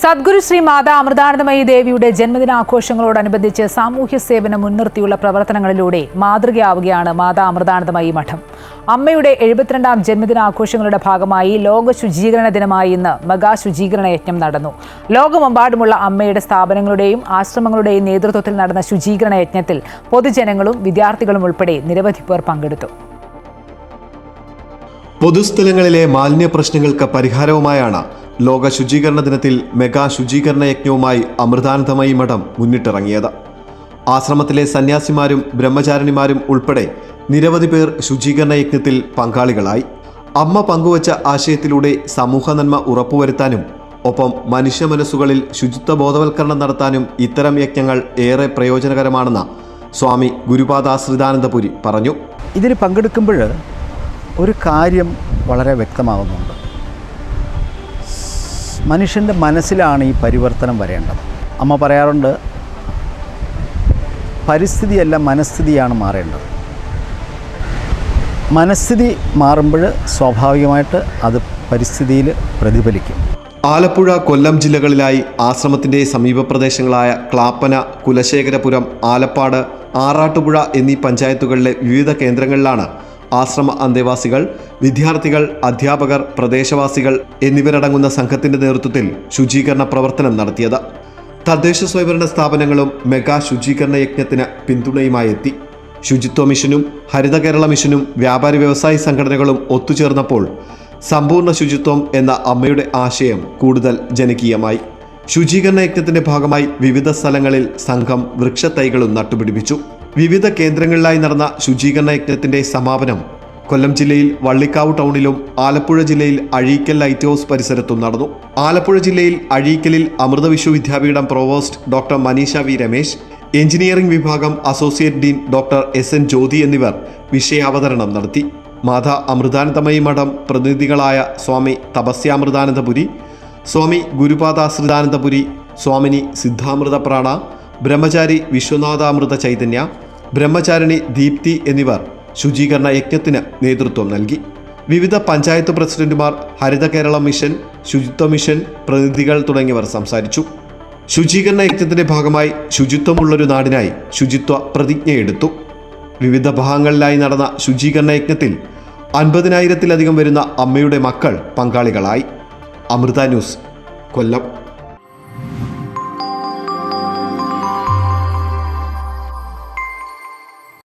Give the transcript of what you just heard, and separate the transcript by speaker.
Speaker 1: സദ്ഗുരു ശ്രീ മാതാ അമൃതാനന്ദമയി ദേവിയുടെ ജന്മദിനാഘോഷങ്ങളോടനുബന്ധിച്ച് സാമൂഹ്യ സേവനം മുൻനിർത്തിയുള്ള പ്രവർത്തനങ്ങളിലൂടെ മാതൃകയാവുകയാണ് മാതാ അമൃതാനന്ദമയി മഠം. അമ്മയുടെ എഴുപത്തിരണ്ടാം ജന്മദിനാഘോഷങ്ങളുടെ ഭാഗമായി ലോക ശുചീകരണ ദിനമായി ഇന്ന് മെഗാ ശുചീകരണ യജ്ഞം നടന്നു. ലോകമെമ്പാടുമുള്ള അമ്മയുടെ സ്ഥാപനങ്ങളുടെയും ആശ്രമങ്ങളുടെയും നേതൃത്വത്തിൽ നടന്ന ശുചീകരണ യജ്ഞത്തിൽ പൊതുജനങ്ങളും വിദ്യാർത്ഥികളും ഉൾപ്പെടെ നിരവധി പേർ പങ്കെടുത്തു.
Speaker 2: പൊതുസ്ഥലങ്ങളിലെ മാലിന്യ പ്രശ്നങ്ങൾക്ക് പരിഹാരവുമായാണ് ലോക ശുചീകരണ ദിനത്തിൽ മെഗാ ശുചീകരണ യജ്ഞവുമായി അമൃതാനന്ദമയി മഠം മുന്നിട്ടിറങ്ങിയത്. ആശ്രമത്തിലെ സന്യാസിമാരും ബ്രഹ്മചാരിണിമാരും ഉൾപ്പെടെ നിരവധി പേർ ശുചീകരണ യജ്ഞത്തിൽ പങ്കാളികളായി. അമ്മ പങ്കുവച്ച ആശയത്തിലൂടെ സമൂഹ നന്മ ഉറപ്പുവരുത്താനും ഒപ്പം മനുഷ്യ മനസ്സുകളിൽ ശുചിത്വ ബോധവൽക്കരണം നടത്താനും ഇത്തരം യജ്ഞങ്ങൾ ഏറെ പ്രയോജനകരമാണെന്ന് സ്വാമി ഗുരുപാദാശ്രിതാനന്ദപുരി പറഞ്ഞു.
Speaker 3: ഇതിന് പങ്കെടുക്കുമ്പോൾ ഒരു കാര്യം വളരെ വ്യക്തമാകുന്നുണ്ട്. മനുഷ്യന്റെ മനസ്സിലാണ് ഈ പരിവർത്തനം വരേണ്ടത്. അമ്മ പറയാറുണ്ട് പരിസ്ഥിതിയല്ല മനസ്ഥിതിയാണ് മാറേണ്ടത്. മനസ്ഥിതി മാറുമ്പോൾ സ്വാഭാവികമായിട്ട് അത് പരിസ്ഥിതിയിൽ പ്രതിഫലിക്കും.
Speaker 2: ആലപ്പുഴ കൊല്ലം ജില്ലകളിലായി ആശ്രമത്തിന്റെ സമീപ പ്രദേശങ്ങളായ ക്ലാപ്പന കുലശേഖരപുരം ആലപ്പാട് ആറാട്ടുപുഴ എന്നീ പഞ്ചായത്തുകളിലെ വിവിധ കേന്ദ്രങ്ങളിലാണ് ആശ്രമ അന്തേവാസികൾ വിദ്യാർത്ഥികൾ അധ്യാപകർ പ്രദേശവാസികൾ എന്നിവരടങ്ങുന്ന സംഘത്തിന്റെ നേതൃത്വത്തിൽ ശുചീകരണ പ്രവർത്തനം നടത്തിയത്. തദ്ദേശ സ്വയംഭരണ സ്ഥാപനങ്ങളും മെഗാ ശുചീകരണ യജ്ഞത്തിന് പിന്തുണയുമായി എത്തി. ശുചിത്വ മിഷനും ഹരിത കേരള മിഷനും വ്യാപാരി വ്യവസായി സംഘടനകളും ഒത്തുചേർന്നപ്പോൾ സമ്പൂർണ ശുചിത്വം എന്ന അമ്മയുടെ ആശയം കൂടുതൽ ജനകീയമായി. ശുചീകരണ യജ്ഞത്തിന്റെ ഭാഗമായി വിവിധ സ്ഥലങ്ങളിൽ സംഘം വൃക്ഷത്തൈകളും നട്ടുപിടിപ്പിച്ചു. വിവിധ കേന്ദ്രങ്ങളിലായി നടന്ന ശുചീകരണ യജ്ഞത്തിന്റെ സമാപനം കൊല്ലം ജില്ലയിൽ വള്ളിക്കാവ് ടൗണിലും ആലപ്പുഴ ജില്ലയിൽ അഴീക്കൽ ലൈറ്റ് ഹൗസ് പരിസരത്തും നടന്നു. ആലപ്പുഴ ജില്ലയിൽ അഴീക്കലിൽ Amrita Vishwa Vidyapeetham provost doctor Maneesha V Ramesh engineering വിഭാഗം associate dean doctor S N Jyothi എന്നിവർ വിഷയാവതരണം നടത്തി. മാതാ അമൃതാനന്ദമയി മഠം പ്രതിനിധികളായ സ്വാമി തപസ്യാമൃതാനന്ദപുരി സ്വാമി ഗുരുപാദാശ്രിതാനന്ദപുരി സ്വാമിനി സിദ്ധാമൃത പ്രാണ ബ്രഹ്മചാരി വിശ്വനാഥാമൃത ചൈതന്യ ബ്രഹ്മചാരിണി ദീപ്തി എന്നിവർ ശുചീകരണ യജ്ഞത്തിന് നേതൃത്വം നൽകി. വിവിധ പഞ്ചായത്ത് പ്രസിഡന്റുമാർ ഹരിത കേരള മിഷൻ ശുചിത്വ മിഷൻ പ്രതിനിധികൾ തുടങ്ങിയവർ സംസാരിച്ചു. ശുചീകരണ യജ്ഞത്തിന്റെ ഭാഗമായി ശുചിത്വമുള്ളൊരു നാടിനായി ശുചിത്വ പ്രതിജ്ഞയെടുത്തു വിവിധ ഭാഗങ്ങളിലായി നടന്ന ശുചീകരണ യജ്ഞത്തിൽ അൻപതിനായിരത്തിലധികം വരുന്ന അമ്മയുടെ മക്കൾ പങ്കാളികളായി. അമൃത ന്യൂസ് കൊല്ലം.